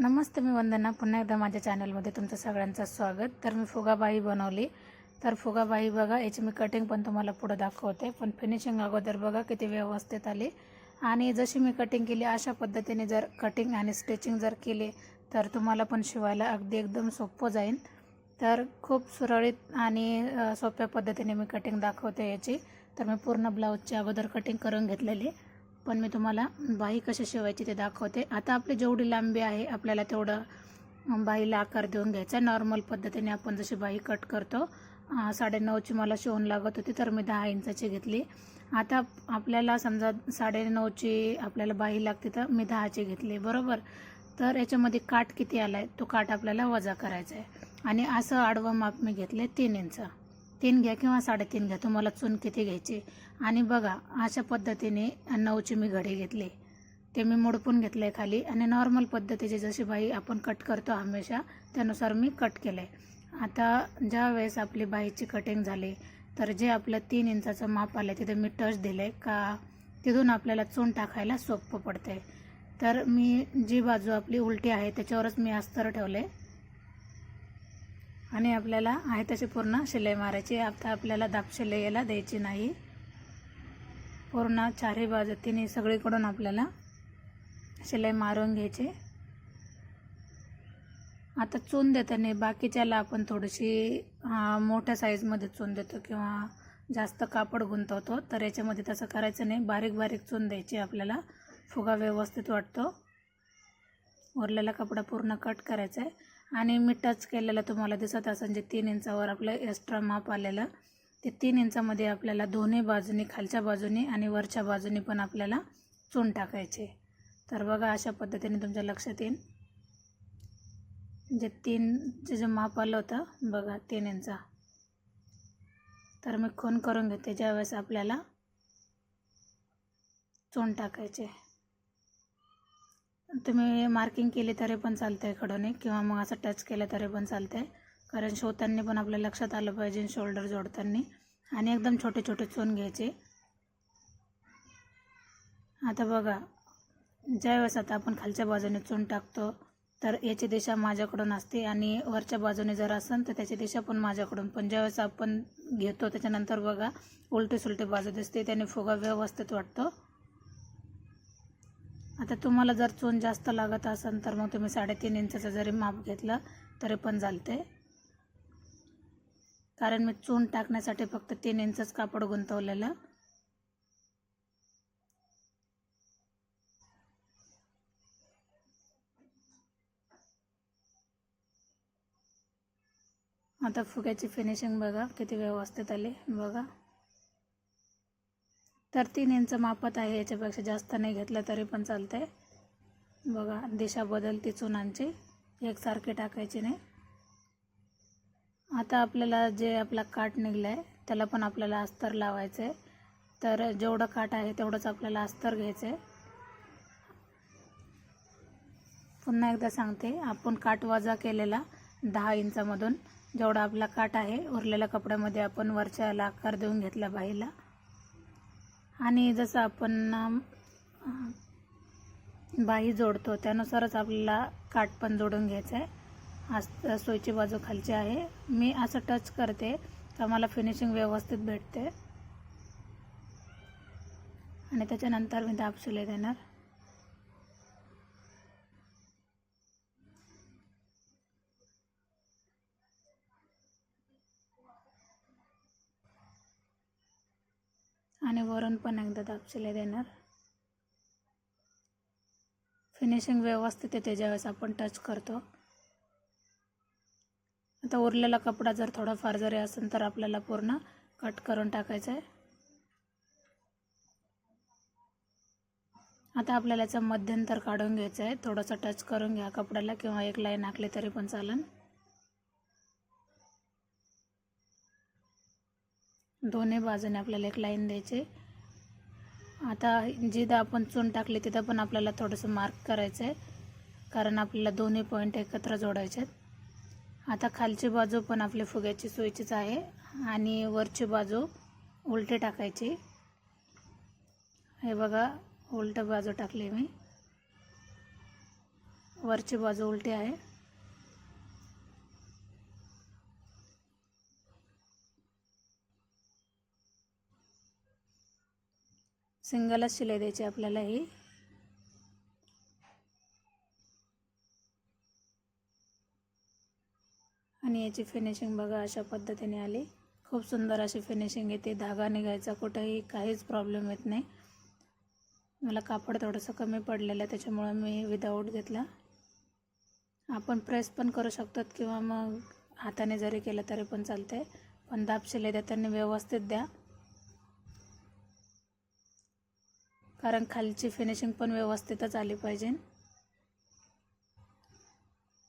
नमस्ते मी वंदना. पुन्हा एकदा माझ्या चॅनलमध्ये तुमचं सगळ्यांचं स्वागत. तर मी फुगाबाई बनवली. तर फुगाबाई बघा याची मी कटिंग पण तुम्हाला पुढं दाखवते. पण फिनिशिंग अगोदर बघा किती व्यवस्थित आली. आणि जशी मी कटिंग केली अशा पद्धतीने जर कटिंग आणि स्टिचिंग जर केली तर तुम्हाला पण शिवायला अगदी एकदम सोपं जाईल तर खूप सुरळीत आणि सोप्या पद्धतीने मी कटिंग दाखवते याची. तर मी पूर्ण ब्लाऊजची अगोदर कटिंग करून घेतलेली. पण मी तुम्हाला बाही कशी शिवायची ते दाखवते. आता आपली जेवढी लांबी आहे आपल्याला तेवढं बाईला बाहीला आकार देऊन घ्यायचा. नॉर्मल पद्धतीने आपण जशी बाही कट करतो साडेनऊची मला शिवून लागत होती तर मी दहा इंचाची घेतली. आता आपल्याला समजा साडेनऊची आपल्याला बाही लागते तर मी दहाची घेतली बरोबर? तर याच्यामध्ये काठ किती आला आहे तो काठ आपल्याला वजा करायचा आहे आणि असं आडवं माप मी घेतले तीन इंच. तीन घ्या किंवा साडेतीन घ्या. तुम्हाला चून किती घ्यायची? आणि बघा अशा पद्धतीने नऊची मी घडे घेतली. ते मी मोडपून घेतलं आहे खाली. आणि नॉर्मल पद्धतीची जशी बाई आपण कट करतो हमेशा त्यानुसार मी कट केलं आहे आता ज्या वेळेस आपली बाईची कटिंग झाली तर जे आपलं तीन इंचाचं माप आलं तिथे मी टच दिलं आहे का? तिथून आपल्याला चून टाकायला सोपं पडते तर मी जी बाजू आपली उलटी आहे त्याच्यावरच मी अस्तर ठेवले आणि आपल्याला आहे तशी पूर्ण शिलाई मारायची. आता आपल्याला दाब शिलाई याला द्यायची नाही. पूर्ण चारही बाजू तिन्ही सगळीकडून आपल्याला शिलाई मारून घ्यायची. आता चून देताना बाकीच्याला आपण थोडीशी मोठ्या साईजमध्ये चून देतो किंवा जास्त कापड गुंतवतो तर याच्यामध्ये तसं करायचं नाही. बारीक बारीक चून द्यायची आपल्याला. फुगा व्यवस्थित वाटतो. उरलेला कपडा पूर्ण कट करायचा आहे. आणि मी टच केलेलं तुम्हाला दिसत असेल जे तीन इंचावर आपलं एक्स्ट्रा माप आलेलं. ते तीन इंचामध्ये आपल्याला दोन्ही बाजूनी खालच्या बाजूनी आणि वरच्या बाजूनी पण आपल्याला चून टाकायचे. तर बघा अशा पद्धतीने तुमच्या लक्षात येईल. जे तीनचं जे माप आलं होतं बघा तीन इंचा. तर मी खून करून घेते ज्यावेळेस आपल्याला चून टाकायचे. तुम्ही मार्किंग केली तरी पण चालतं आहे कडून किंवा मग असं टच केलं तरी पण चालतं आहे कारण शिवताना पण आपल्या लक्षात आलं पाहिजे शोल्डर जोडताना. आणि एकदम छोटे छोटे चून घ्यायचे. आता बघा ज्यावेळेस आता आपण खालच्या बाजूने चून टाकतो तर याची दिशा माझ्याकडून असते. आणि वरच्या बाजूने जर असेल तर त्याची दिशा पण माझ्याकडून. पण ज्यावेळेस आपण घेतो त्याच्यानंतर बघा उलटी सुलटी बाजू दिसते त्याने फुगा व्यवस्थित वाटतो. आता तुम्हाला जर चून जास्त लागत असेल तर मग तुम्ही साडेतीन इंचाचं जरी माप घेतलं तरी पण चालते कारण मी चून टाकण्यासाठी फक्त तीन इंचच कापड गुंतवलेलं. आता फुग्याची फिनिशिंग बघा किती व्यवस्थित आली बघा. तर तीन इंच मापत आहे याच्यापेक्षा जास्त नाही घेतलं तरी पण चालते बघा दिशा बदलती चुनांची. एकसारखी टाकायची नाही. आता आपल्याला जे आपला काठ निघला आहे त्याला पण आपल्याला अस्तर लावायचं आहे तर जेवढं काठ आहे तेवढंच आपल्याला अस्तर घ्यायचं आहे पुन्हा एकदा सांगते आपण काठ वजा केलेला दहा इंचामधून. जेवढा आपला काठ आहे उरलेल्या कपड्यामध्ये आपण वरच्याला आकार देऊन घेतला बाईला. आणि जसं आपण बाही जोडतो त्यानुसारच आपल्याला काठ पण जोडून घ्यायचं आहे. आज सोयची बाजू खालची आहे. मी असं टच करते तर मला फिनिशिंग व्यवस्थित भेटते. आणि त्याच्यानंतर मी दाब देणार. आणि वरून पण एकदा दाब देणार. फिनिशिंग व्यवस्थित येते ज्यावेळेस आपण टच करतो. आता उरलेला कपडा जर थोडाफार जरी असेल तर आपल्याला पूर्ण कट करून टाकायचं आहे आता आपल्याला याचं मध्यंतर काढून घ्यायचं आहे थोडंसं टच करून घ्या कपड्याला किंवा एक लाईन आखली तरी पण चालेल. दोन्ही बाजूने आपल्याला एक लाईन द्यायचे. आता जिथं आपण चून टाकली तिथं पण आपल्याला थोडंसं मार्क करायचं आहे कारण आपल्याला दोन्ही पॉईंट एकत्र जोडायचे आहेत आता खालची बाजू पण आपली फुग्याची सोयीचीच आहे. आणि वरची बाजू उलटे टाकायची. हे बघा उलट बाजू टाकली मी. वरची बाजू उलटी आहे. सिंगलच शिलाई द्यायची आपल्याला ही. आणि याची फिनिशिंग बघा अशा पद्धतीने आली. खूप सुंदर अशी फिनिशिंग येते. धागा निघायचा कुठंही काहीच प्रॉब्लेम येत नाही. मला कापड थोडंसं कमी पडलेलं आहे त्याच्यामुळं मी विदाऊट घेतला. आपण प्रेस पण करू शकतात किंवा मग हाताने जरी केलं तरी पण चालते पण दाब शिलाई देताना व्यवस्थित द्या. कारण खालची फिनिशिंग पण व्यवस्थितच आली पाहिजे.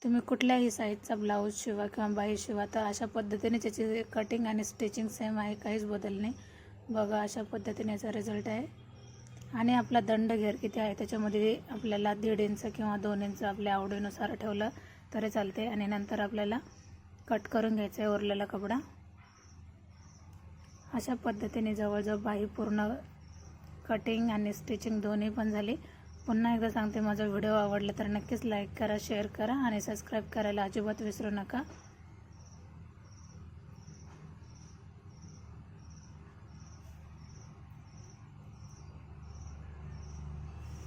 तुम्ही कुठल्याही साईजचा ब्लाऊज शिवा किंवा बाई शिवा तर अशा पद्धतीने त्याची कटिंग आणि स्टिचिंग सेम आहे काहीच बदल नाही. बघा अशा पद्धतीने याचा रिझल्ट आहे. आणि आपला दंड घेर किती आहे त्याच्यामध्ये आपल्याला दीड इंच किंवा दोन इंच आपल्या आवडीनुसार ठेवलं तरी चालते आणि नंतर आपल्याला कट करून घ्यायचं आहे उरलेला कपडा. अशा पद्धतीने जवळजवळ बाही पूर्ण कटिंग आणि स्टिचिंग दोन्ही पण झाली. पुन्हा एकदा सांगते माझा व्हिडिओ आवडला तर नक्कीच लाईक करा शेअर करा आणि सबस्क्राईब करायला अजिबात विसरू नका.